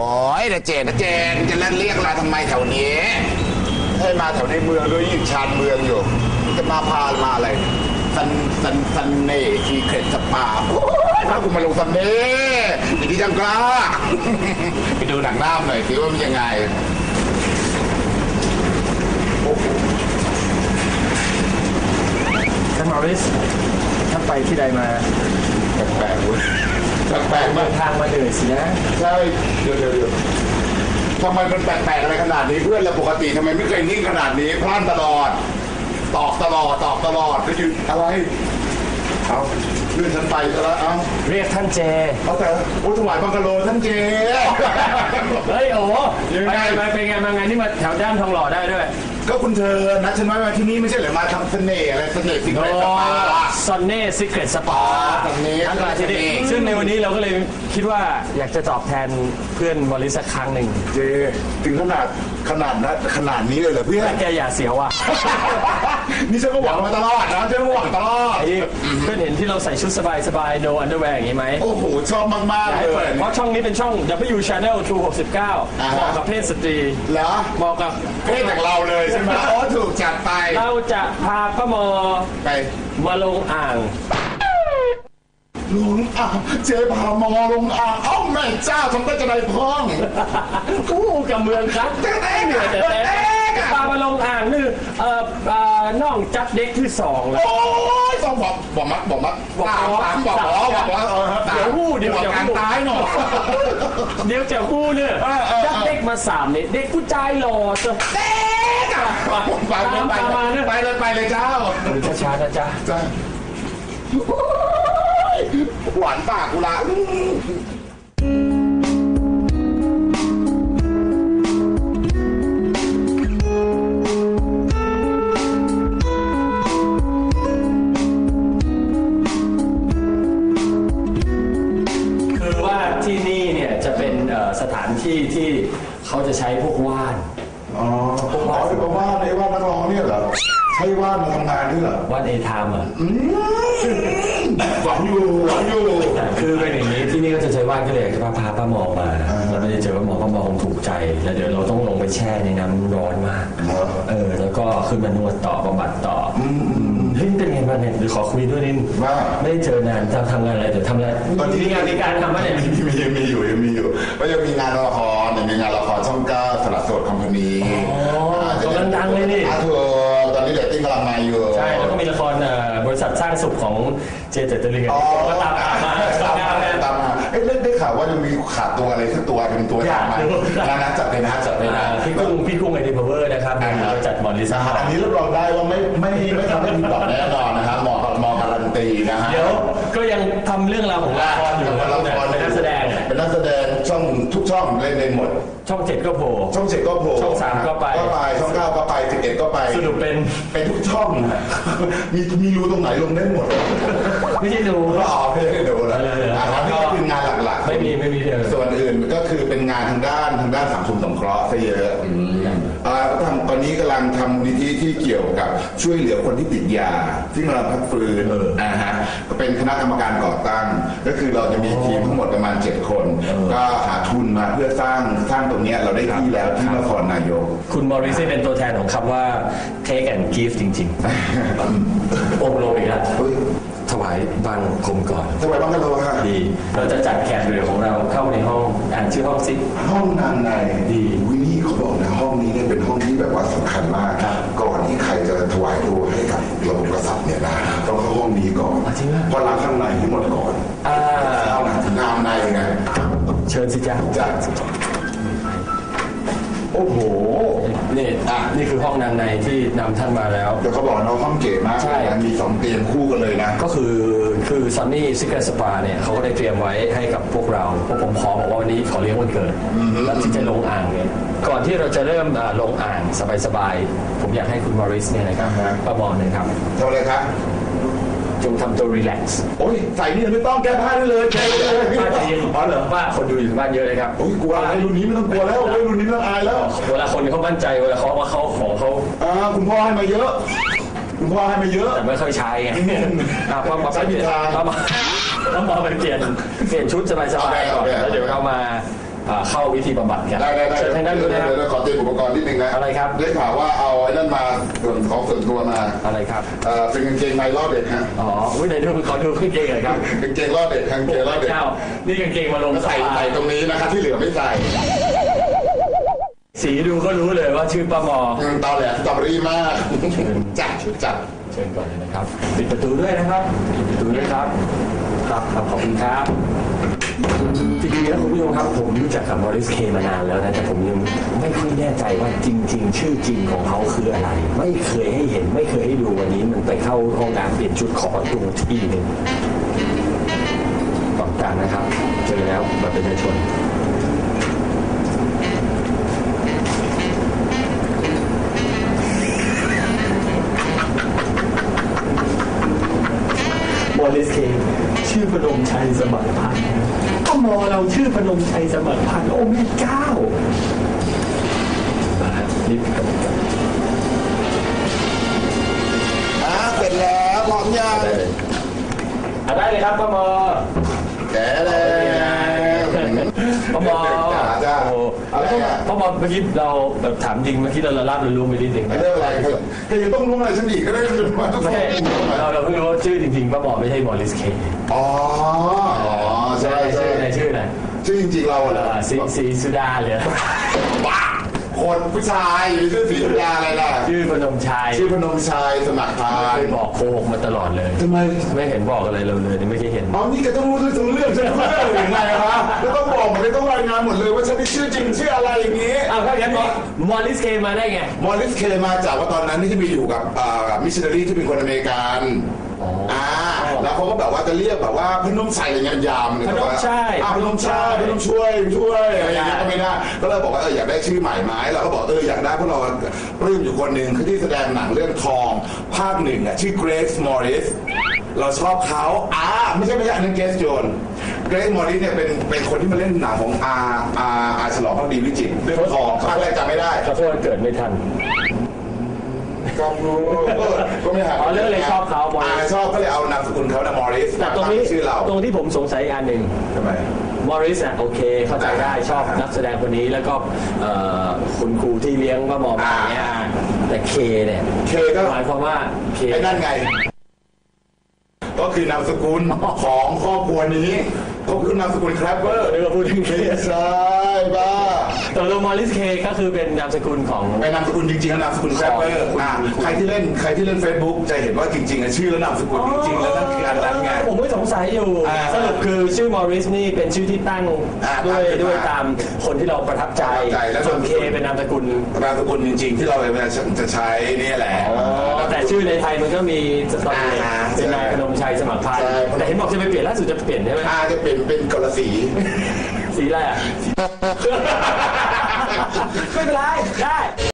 โอ้ยนะเจนนะเจนจะเล่นเรียกอะไรทำไมแถวนี้ ให้มาแถวในเมืองด้วยยิ่งชานเมืองอยู่ จะมาพามาอะไรซันซันซันเน่ทีเครตสปาโอ้ยถ้ากูมาลงซันเน่อย่างที่จังกล้า ไปดูหนังน้ำหน่อยสิว่ามันยังไงท่านมอริสท่านไปที่ใดมา แปลกๆเว้ย แปลกๆมากทางมาเหนื่อยสินะใช่เดี๋ยวเดี๋ยวเดี๋ยวทำไมมันแปลกๆอะไรขนาดนี้เพื่อนเราปกติทำไมไม่เคยนิ่งขนาดนี้พลาดตลอด ตอกตลอดตอกตลอดก็ยืนอะไรเอาเลื่อนฉันไปซะแล้วเอาเรียกท่านเจเอาแต่โอ้ถวายบังกะโลท่านเจเฮ้ยโอ้ยังไปไงไปเป็นไงมาไงนี่มาแถวด้านทองหล่อได้ด้วย ก็คุณเธอนัดฉันไว้มาที่นี่ไม่ใช่เหรือมาทำเสน่ห์อะไรเสน่ห์สิ่งอะไรสปาซอนเน่ซิกเ e ตสปาตรงนี้ท่านมาที่นี่ตรงนี้ซึ่งในวันนี้เราก็เลยคิดว่าอยากจะตอบแทนเพื่อนมอริสสักครั้งหนึ่งเจถึงขนาดขนาดนั้นขนาดนี้เลยเหรอเพื่อนแกอย่าเสียวอะนี่ฉันก็หวังมาตลอดนะฉันก็หวังตลอดไอ้เพื่อนเห็นที่เราใส่ชุดสบายสบายโนอันเดอร์แวร์อย่างนี้ไหมโอ้โหชอบมากๆให้เลเปิยดเพราะช่องนี้เป็นช่อง W Channel 269อ่าฮะเหมาะกับเพศสตรีเหรอเหมาะกับเพศจากเราเลยใช่ไหมโอ้ถูกจัดไปเราจะพาป้ามอไปมาลงอ่าง ลงอ่างเจพามอลงอ่างเอ้าแม่เจ้าทำได้จะได้พ้องอู้กับเมืองครับเจ๊ๆเหนื่อยแต่แต่เจ๊ๆพามาลงอ่างนี่เอ่อเอ่อน้องจัดเด็กที่สองแล้ว โอ้ยต้องบอกบอกมัดบอกมัดบอกสามบอกสามบอกบอกบอกว่าเออสามเดี๋ยวหู้เดี๋ยวบอกเดี๋ยวการหู้ตายหน่อยเดี๋ยวจะพูดเนี่ยเออเออเออจัดเด็กมาสามเนี่ยเด็กผู้ชายหล่อจ้ะ เด็กอะไปเลยไปไปเลยไปเลยเจ้าดูช้าๆนะจ๊ะจ้าหวานปากกูละ ขอที่มาว่าในว่านักร้องเนี่ยเหรอใช่ว่ามาทำงานนี่เหรอว่านเอทามอะหวังอยู่หวังอยู่ คือเป็นอย่างนี้ที่นี่ก็จะใช้ว่านก็เลยอยากจะพาพาป้าหมอมาอ่าแล้วไม่ได้เจอป้าหมอป้าหมอคงถูกใจ แล้วเดี๋ยวเราต้องลงไปแช่ในน้ำร้อนมากเหรอเออแล้วก็ขึ้นมานวดต่อบำบัดต่ออเฮ้ยเป็นไงบ้างเนี่ยเดี๋ยวขอคุยด้วยนิดว่าไม่ได้เจอนานจะทำงานอะไรเดี๋ยวทำอะไรตอนนี้ มีงานมีการทำไหมเนี่ยมีมียังมีอยู่ยังมีอยู่ก็ยังมีงานละครยังมีงานละครช่องเก้าสลัดโสดคอมพานีอ๋อกำลัง ดังเลยนี่อาทัวร์ตอนนี้เดตติ้งกำลังมาอยู่ ใช่แล้วก็มีละครเอ่อบริษัทสร้างสุขของเจเจตลิงอ๋อ ก็ตามตามมาตามตามมามาตามมาเอ้ยเล่นได้ข่าวว่าจะมีขาดตัวอะไรสักตัวเป็นตัวอยากมารู้นะนะจัดเลยนะจัดเลยนะอ่าพี่กุ้งพี่กุ้งไอทีพาวเวอร์นะครับอ่าบริษัทมอลิสนะฮะอันนี้รับรองได้ว่าไม่ไม่ไม่ทำให้ผิดหวังแน่นอนนะครับหมอหมอการันตีนะฮะเดี๋ยวก็ยังทำเรื่องราวของละครอยู่เป็นนะละครเป็นนักแสดง เป็นนักแสดง ช่องทุกช่องเล่นเล่นหมด ช่องเจ็ดก็โผล่ ช่องเจ็ดก็โผล่ช่องสามก็ไป ก็ไปช่องเก้าก็ไปสิบเอ็ดก็ไปสรุปเป็นเป็นทุกช่องนะมีมีรูตรงไหนลงได้หมดไม่ใช่ดูก็ออกไม่ได้ดูแล้วเออเอออะอันนี้ก็คืองานหลักๆ ไม่มีไม่มีเธอส่วนอื่นก็คือเป็นงานทางด้านทางด้านสังคมสงเคราะห์ซะเยอะอ่าก็ ทำตอนนี้กำลังทำมูลนิธิที่เกี่ยวกับช่วยเหลือคนที่ติดยาที่กำลังพักฟื้นอ่าฮะก็เป็นคณะกรรมการก่อตั้ง ก็คือเราจะมีทีมทั้งหมดประมาณ 7 คน ก็หาทุนมาเพื่อสร้างสร้างตรงเนี้ยเราได้ที่แล้วที่นครนายก คุณมอริสเป็นตัวแทนของคำว่า take and give จริงๆองค์ลงอีกแล้วเฮ้ยถวายบังคมก่อนสวัสดีบ้างกันโลฮะดี เราจะจัดแขกเรือของเราเข้าในห้อง อ่านชื่อห้องซิห้องนางในดี นะห้องนี้เนี่ยเป็นห้องที่แบบว่าสำคัญมากครับก่อนที่ใครจะถวายตัวให้กับระบบกษัตริย์เนี่ยนะต้องเข้าห้องนี้ก่อนอะจริงเหรอเพราะล้างข้างในให้หมดก่อนอ่าเอาหนังงามในไงเชิญสิจ๊ะจ้ะโอ้โห นี่อะนี่คือห้องนางในที่นำท่านมาแล้ว เดี๋ยวเขาบอกนะห้องเก๋มากใช่ นะมีสองเตียงคู่กันเลยนะ ก็คือคือซันนี่ซิกเกอร์สปาเนี่ยเขาก็ได้เตรียมไว้ให้กับพวกเราพวกผมพร้อมบอกว่าวันนี้ขอเลี้ยงวันเกิดแล้วที่จะลงอ่างเนี่ยก่อนที่เราจะเริ่มอ่าลงอ่างสบายๆผมอยากให้คุณมอริสเนี่ยนะครับอ่าฮะ ประมอนหนึ่งครับทำอะไรครับ จงทำตัวรีแลกซ์โอ้ยใส่นี่ไม่ต้องแก้ผ้าได้เลยแก้ได้เลยป้าใจเย็นเพราะเหรอว่าคนดูอยู่ทางบ้านเยอะเลยครับโอ้ยกลัวอะไรรุ่นนี้ไม่ต้องกลัวแล้วเฮ้ยรุ่นนี้ไม่ต้องอายแล้วเวลาคนเขามั่นใจเวลาเขาว่าเขาของเขาอ่าคุณพ่อให้มาเยอะคุณพ่อให้มาเยอะแต่ไม่ค่อยใช้ไงอะป้ามาใช้ผิดทางป้ามาป้ามาไปเปลี่ยนเปลี่ยนชุดสบายๆก่อนโอเคโอเคแล้วเดี๋ยวเรามาอ่า เข้าวิธีบำบัดกันได้ได้ได้เชิญทางด้านนู้นนะครับ เดี๋ยวขอเตรียมอุปกรณ์นิดนึงนะอะไรครับ ได้ข่าวว่าเอาไอ้นั่นมาส่วนของส่วนตัวมาอะไรครับเอ่อเป็นกางเกงในล่อเด็กฮะอ๋ออุ้ยไหนดูขอดูกางเกงหน่อยครับกางเกงล่อเด็กกางเกงล่อเด็กเจ้านี่กางเกงมาลงใส่ใส่ตรงนี้นะครับที่เหลือไม่ใส่สีดูก็รู้เลยว่าชื่อป้าหมออืมตอแหลสตรอเบอรี่มากจัดจัด เชิญก่อนเลยนะครับ ปิดประตูด้วยนะครับปิดประตูด้วยครับครับครับขอบคุณครับจริงๆแล้วคุณผู้ชมครับผมรู้จักกับมอริสเคมานานแล้วนะแต่ผมยังไม่ค่อยแน่ใจว่าจริง ๆ ชื่อจริงของเขาคืออะไร ไม่เคยให้เห็นไม่เคยให้ดูวันนี้มันไปเข้าห้องน้ำเปลี่ยนชุดขอดูทีหนึ่งต้องการนะครับเจอแล้วบัตรประชาชน มอเราชื่อพนมชัยสมัครพันธ์โอ้แม่เจ้ามารีบกับอะเสร็จแล้วพร้อมยังได้เลยอะได้เลยครับป้ามอแกเลยป้ามอจ้าจ้าโอ้อะไรอะป้ามอเมื่อกี้เราแบบถามจริงเมื่อกี้เราละลาบเรารู้ไปนิดหนึ่งไม่ได้อะไรเธอเธอยังต้องรู้อะไรฉันอีกก็ได้จนมาต้องไม่ใช่เราเราเพิ่งรู้ว่าชื่อจริงๆป้ามอไม่ใช่มอริสเคอ๋ออ๋อใช่ใช่ ชื่ออะไรชื่ออะไรชื่อจริงๆเราเหรออ่าสีสีสุดาเลยบ้าคนผู้ชายหรือชื่อสีสุดาอะไรล่ะชื่อพนมชัยชื่อพนมชัยสมัครพาเคนยบอกโกหกมาตลอดเลยทำไมไม่เห็นบอกอะไรเราเลยไม่เคยเห็นอ๋อนี่ก็ต้องรู้ทุกเรื่องใช่ไหมเรื่องยังไงคะแล้วต้องบอกหมดเลยต้องรายงานหมดเลยว่าฉันนี่ชื่อจริงชื่ออะไรอย่างนี้อ้าวถ้างั้นมอริสเคมาได้ไงมอริสเคมาจากว่าตอนนั้นที่ไปอยู่กับมิชชันนารีที่เป็นคนอเมริกัน อ๋ออ่อ่าแล้วเขาก็แบบว่าจะเรียกแบบว่าพนมชัยอะไรเงี้ยยามเลยพนมชัยอ่าพนมชัยพนมช่วยช่วยอะไรอย่างเงี้ยก็ไม่ได้ก็เลยบอกว่าเอออยากได้ชื่อใหม่ไหมเราก็บอกเอออยากได้เพราะเราปลื้มอยู่คนหนึ่งที่แสดงหนังเรื่องทอง ภาคหนึ่งอะชื่อเกรซมอริสเราชอบเขาอ่าไม่ใช่ไม่ใช่อันนั้นเกรซโจนเกรซมอริสเนี่ยเป็นเป็นคนที่มาเล่นหนังของอาอาอาฉลองพักดีวิจิตรเรื่องทองภาคแรกจำไม่ได้ขอโทษเกิดไม่ทัน ก็รู้ก็ไม่หาอ๋อเรื่องเลยชอบเขา Morris อ่ชอบก็เลยเอานามสกุลเขานะมอริสแต่ตรงนี้ชื่อเราตรงที่ผมสงสัยอีกอันหนึ่ง ทำไม มอริสอะโอเค เข้าใจได้ชอบนักแสดงคนนี้แล้วก็เอ่อคุณครูที่เลี้ยงว่ามอมาอย่างเงี้ยแต่เคเนี่ยเคก็หมายความว่าเคไอ้นั่นไง ก็คือนามสกุลของครอบครัวนี้ก็คือนามสกุลครับเบอร์เรียกว่าพูดถึงเคใช่บ้า ตัวมอริสเคก็คือเป็นนามสกุลของ เป็นนามสกุลจริงๆแล้วนามสกุลครับเบอร์อะใครที่เล่นใครที่เล่น Facebook จะเห็นว่าจริงๆอะชื่อและนามสกุลจริงๆแล้วนั่นคืออันนั้นไง ผมไม่สงสัยอยู่ อ่าสรุปคือชื่อมอริสนี่เป็นชื่อที่ตั้งอ่าด้วยตั้งขึ้นมาด้วยตามคนที่เราประทับใจประทับใจแล้วส่วนเคเป็นนามสกุลนามสกุลจริงๆ ที่เราจะใช้นี่แหละ แต่ชื่อในไทยมันก็มีตอนนี้อ่าเป็นนายพนมชัยสมัครพันธ์ใช่ แต่เห็นบอกจะไปเปลี่ยนล่าสุดจะเปลี่ยนใช่ไหม อาจะเป็นเป็นกลสี สีอะไรอะ ไม่เป็นไร ได้